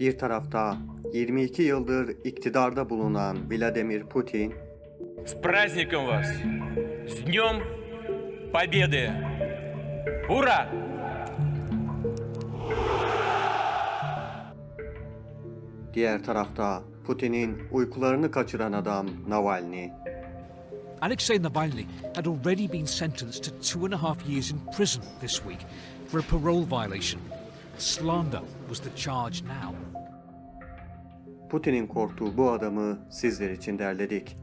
Bir tarafta 22 yıldır iktidarda bulunan Vladimir Putin, С праздником вас! С Днем Победы! Ура! diğer tarafta Putin'in uykularını kaçıran adam Navalny. Alexei Navalny had already been sentenced to two and a half years in prison this week for a parole violation. Slander was the charge now. Putin'in korktuğu bu adamı sizler için derledik.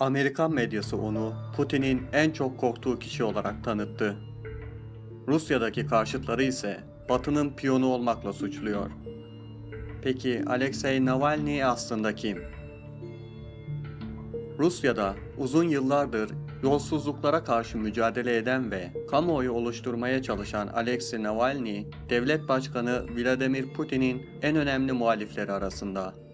Amerikan medyası onu Putin'in en çok korktuğu kişi olarak tanıttı. Rusya'daki karşıtları ise Batı'nın piyonu olmakla suçluyor. Peki Alexei Navalny aslında kim? Rusya'da uzun yıllardır yolsuzluklara karşı mücadele eden ve kamuoyu oluşturmaya çalışan Alexei Navalny, devlet başkanı Vladimir Putin'in en önemli muhalifleri arasında.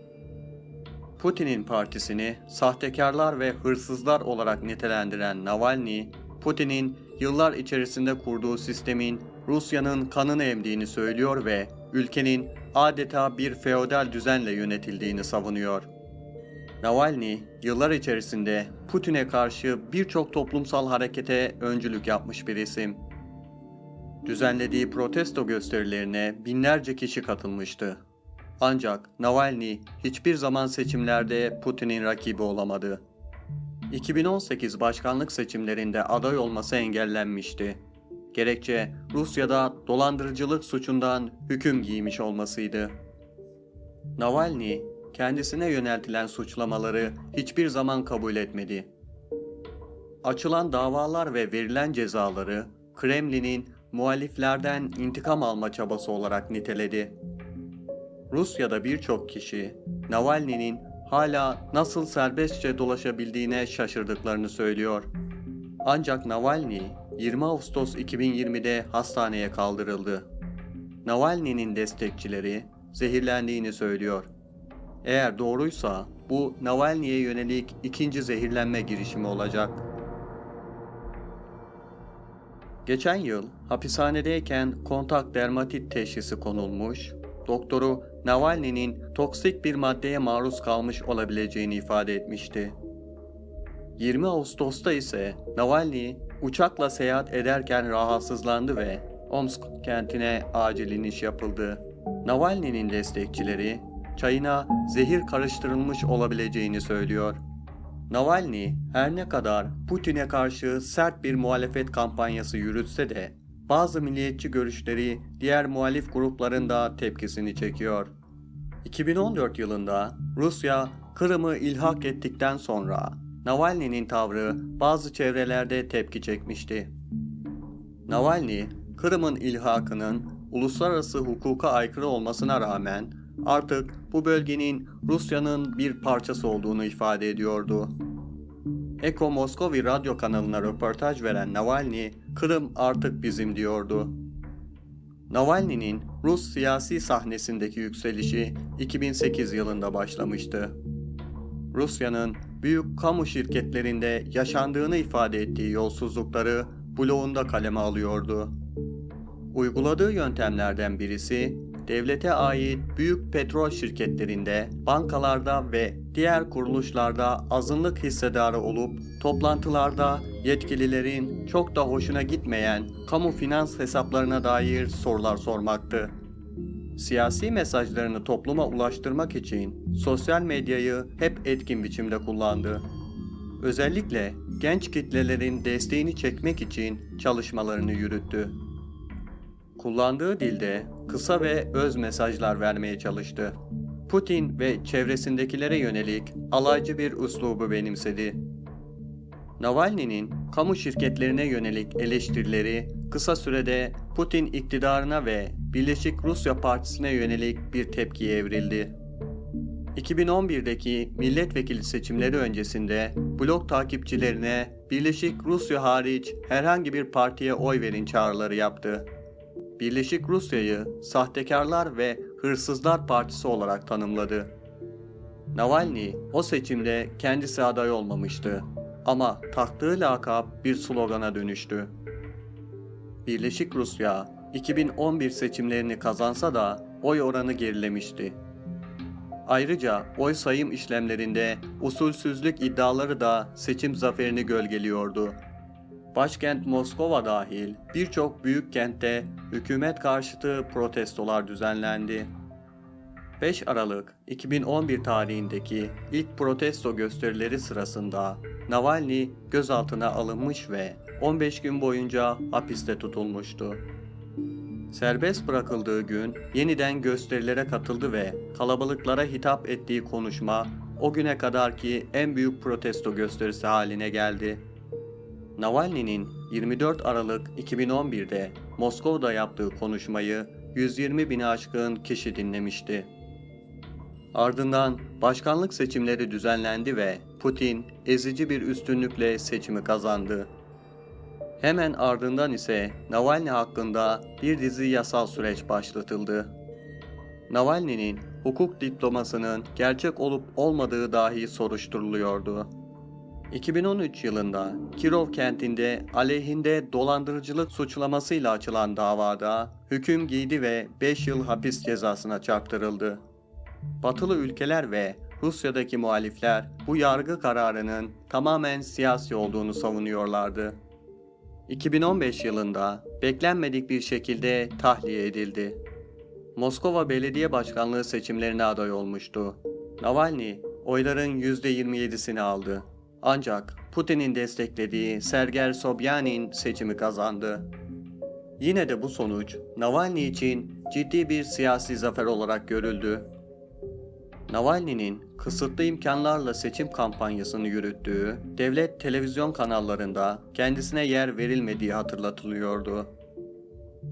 Putin'in partisini sahtekarlar ve hırsızlar olarak nitelendiren Navalny, Putin'in yıllar içerisinde kurduğu sistemin Rusya'nın kanını emdiğini söylüyor ve ülkenin adeta bir feodal düzenle yönetildiğini savunuyor. Navalny, yıllar içerisinde Putin'e karşı birçok toplumsal harekete öncülük yapmış bir isim. Düzenlediği protesto gösterilerine binlerce kişi katılmıştı. Ancak Navalny hiçbir zaman seçimlerde Putin'in rakibi olamadı. 2018 başkanlık seçimlerinde aday olması engellenmişti. Gerekçe Rusya'da dolandırıcılık suçundan hüküm giymiş olmasıydı. Navalny kendisine yöneltilen suçlamaları hiçbir zaman kabul etmedi. Açılan davalar ve verilen cezaları Kremlin'in muhaliflerden intikam alma çabası olarak niteledi. Rusya'da birçok kişi Navalny'nin hala nasıl serbestçe dolaşabildiğine şaşırdıklarını söylüyor. Ancak Navalny 20 Ağustos 2020'de hastaneye kaldırıldı. Navalny'nin destekçileri zehirlendiğini söylüyor. Eğer doğruysa bu Navalny'ye yönelik ikinci zehirlenme girişimi olacak. Geçen yıl hapishanedeyken kontak dermatit teşhisi konulmuş, doktoru Navalny'nin toksik bir maddeye maruz kalmış olabileceğini ifade etmişti. 20 Ağustos'ta ise Navalny uçakla seyahat ederken rahatsızlandı ve Omsk kentine acil iniş yapıldı. Navalny'nin destekçileri çayına zehir karıştırılmış olabileceğini söylüyor. Navalny her ne kadar Putin'e karşı sert bir muhalefet kampanyası yürütse de bazı milliyetçi görüşleri diğer muhalif grupların da tepkisini çekiyor. 2014 yılında Rusya Kırım'ı ilhak ettikten sonra Navalny'nin tavrı bazı çevrelerde tepki çekmişti. Navalny, Kırım'ın ilhakının uluslararası hukuka aykırı olmasına rağmen artık bu bölgenin Rusya'nın bir parçası olduğunu ifade ediyordu. Eko Moskovi radyo kanalına röportaj veren Navalny, Kırım artık bizim diyordu. Navalny'nin Rus siyasi sahnesindeki yükselişi 2008 yılında başlamıştı. Rusya'nın büyük kamu şirketlerinde yaşandığını ifade ettiği yolsuzlukları bloğunda kaleme alıyordu. Uyguladığı yöntemlerden birisi devlete ait büyük petrol şirketlerinde, bankalarda ve diğer kuruluşlarda azınlık hissedarı olup toplantılarda yetkililerin çok da hoşuna gitmeyen kamu finans hesaplarına dair sorular sormaktı. Siyasi mesajlarını topluma ulaştırmak için sosyal medyayı hep etkin biçimde kullandı. Özellikle genç kitlelerin desteğini çekmek için çalışmalarını yürüttü. Kullandığı dilde kısa ve öz mesajlar vermeye çalıştı. Putin ve çevresindekilere yönelik alaycı bir üslubu benimsedi. Navalny'nin kamu şirketlerine yönelik eleştirileri kısa sürede Putin iktidarına ve Birleşik Rusya Partisi'ne yönelik bir tepkiye evrildi. 2011'deki milletvekili seçimleri öncesinde blok takipçilerine Birleşik Rusya hariç herhangi bir partiye oy verin çağrıları yaptı. Birleşik Rusya'yı sahtekarlar ve hırsızlar partisi olarak tanımladı. Navalny o seçimde kendisi aday olmamıştı ama taktığı lakap bir slogana dönüştü. Birleşik Rusya 2011 seçimlerini kazansa da oy oranı gerilemişti. Ayrıca oy sayım işlemlerinde usulsüzlük iddiaları da seçim zaferini gölgeliyordu. Başkent Moskova dahil birçok büyük kentte hükümet karşıtı protestolar düzenlendi. 5 Aralık 2011 tarihindeki ilk protesto gösterileri sırasında Navalny gözaltına alınmış ve 15 gün boyunca hapiste tutulmuştu. Serbest bırakıldığı gün yeniden gösterilere katıldı ve kalabalıklara hitap ettiği konuşma o güne kadarki en büyük protesto gösterisi haline geldi. Navalny'nin 24 Aralık 2011'de Moskova'da yaptığı konuşmayı 120 bini aşkın kişi dinlemişti. Ardından başkanlık seçimleri düzenlendi ve Putin ezici bir üstünlükle seçimi kazandı. Hemen ardından ise Navalny hakkında bir dizi yasal süreç başlatıldı. Navalny'nin hukuk diplomasının gerçek olup olmadığı dahi soruşturuluyordu. 2013 yılında Kirov kentinde aleyhinde dolandırıcılık suçlamasıyla açılan davada hüküm giydi ve 5 yıl hapis cezasına çarptırıldı. Batılı ülkeler ve Rusya'daki muhalifler bu yargı kararının tamamen siyasi olduğunu savunuyorlardı. 2015 yılında beklenmedik bir şekilde tahliye edildi. Moskova Belediye Başkanlığı seçimlerine aday olmuştu. Navalny oyların %27'sini aldı. Ancak Putin'in desteklediği Sergey Sobyanin seçimi kazandı. Yine de bu sonuç Navalny için ciddi bir siyasi zafer olarak görüldü. Navalny'nin kısıtlı imkanlarla seçim kampanyasını yürüttüğü devlet televizyon kanallarında kendisine yer verilmediği hatırlatılıyordu.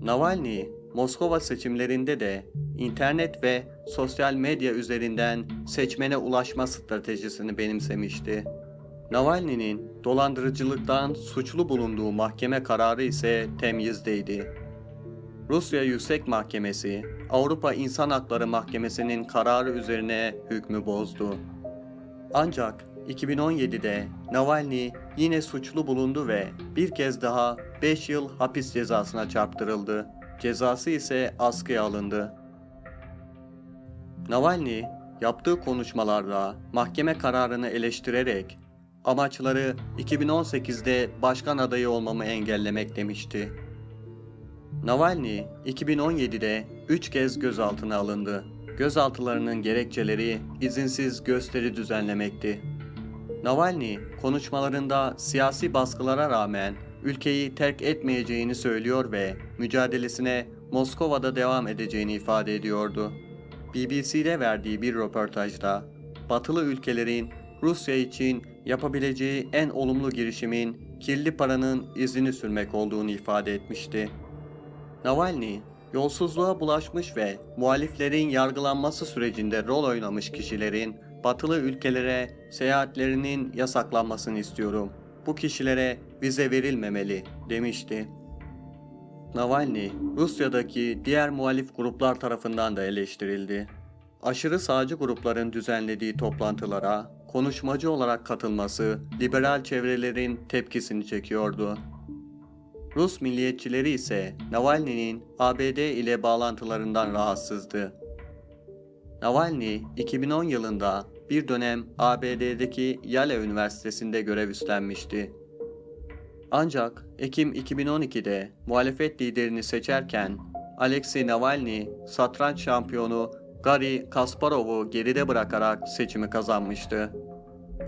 Navalny, Moskova seçimlerinde de internet ve sosyal medya üzerinden seçmene ulaşma stratejisini benimsemişti. Navalny'nin dolandırıcılıktan suçlu bulunduğu mahkeme kararı ise temyizdeydi. Rusya Yüksek Mahkemesi, Avrupa İnsan Hakları Mahkemesi'nin kararı üzerine hükmü bozdu. Ancak 2017'de Navalny yine suçlu bulundu ve bir kez daha 5 yıl hapis cezasına çarptırıldı. Cezası ise askıya alındı. Navalny yaptığı konuşmalarda mahkeme kararını eleştirerek amaçları 2018'de başkan adayı olmamı engellemek demişti. Navalny 2017'de 3 kez gözaltına alındı. Gözaltılarının gerekçeleri izinsiz gösteri düzenlemekti. Navalny konuşmalarında siyasi baskılara rağmen ülkeyi terk etmeyeceğini söylüyor ve mücadelesine Moskova'da devam edeceğini ifade ediyordu. BBC'de verdiği bir röportajda batılı ülkelerin Rusya için yapabileceği en olumlu girişimin kirli paranın izini sürmek olduğunu ifade etmişti. Navalny, yolsuzluğa bulaşmış ve muhaliflerin yargılanması sürecinde rol oynamış kişilerin batılı ülkelere seyahatlerinin yasaklanmasını istiyorum. Bu kişilere vize verilmemeli demişti. Navalny, Rusya'daki diğer muhalif gruplar tarafından da eleştirildi. Aşırı sağcı grupların düzenlediği toplantılara konuşmacı olarak katılması liberal çevrelerin tepkisini çekiyordu. Rus milliyetçileri ise Navalny'nin ABD ile bağlantılarından rahatsızdı. Navalny 2010 yılında bir dönem ABD'deki Yale Üniversitesi'nde görev üstlenmişti. Ancak Ekim 2012'de muhalefet liderini seçerken Alexei Navalny satranç şampiyonu Garry Kasparov'u geride bırakarak seçimi kazanmıştı.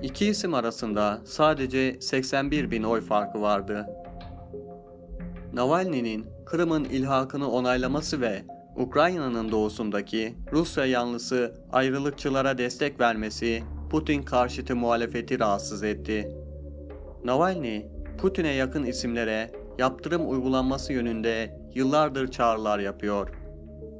İki isim arasında sadece 81 bin oy farkı vardı. Navalny'nin Kırım'ın ilhakını onaylaması ve Ukrayna'nın doğusundaki Rusya yanlısı ayrılıkçılara destek vermesi Putin karşıtı muhalefeti rahatsız etti. Navalny, Putin'e yakın isimlere yaptırım uygulanması yönünde yıllardır çağrılar yapıyor.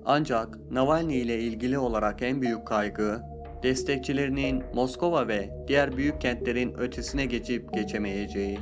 Ancak Navalny ile ilgili olarak en büyük kaygı, destekçilerinin Moskova ve diğer büyük kentlerin ötesine geçip geçemeyeceği.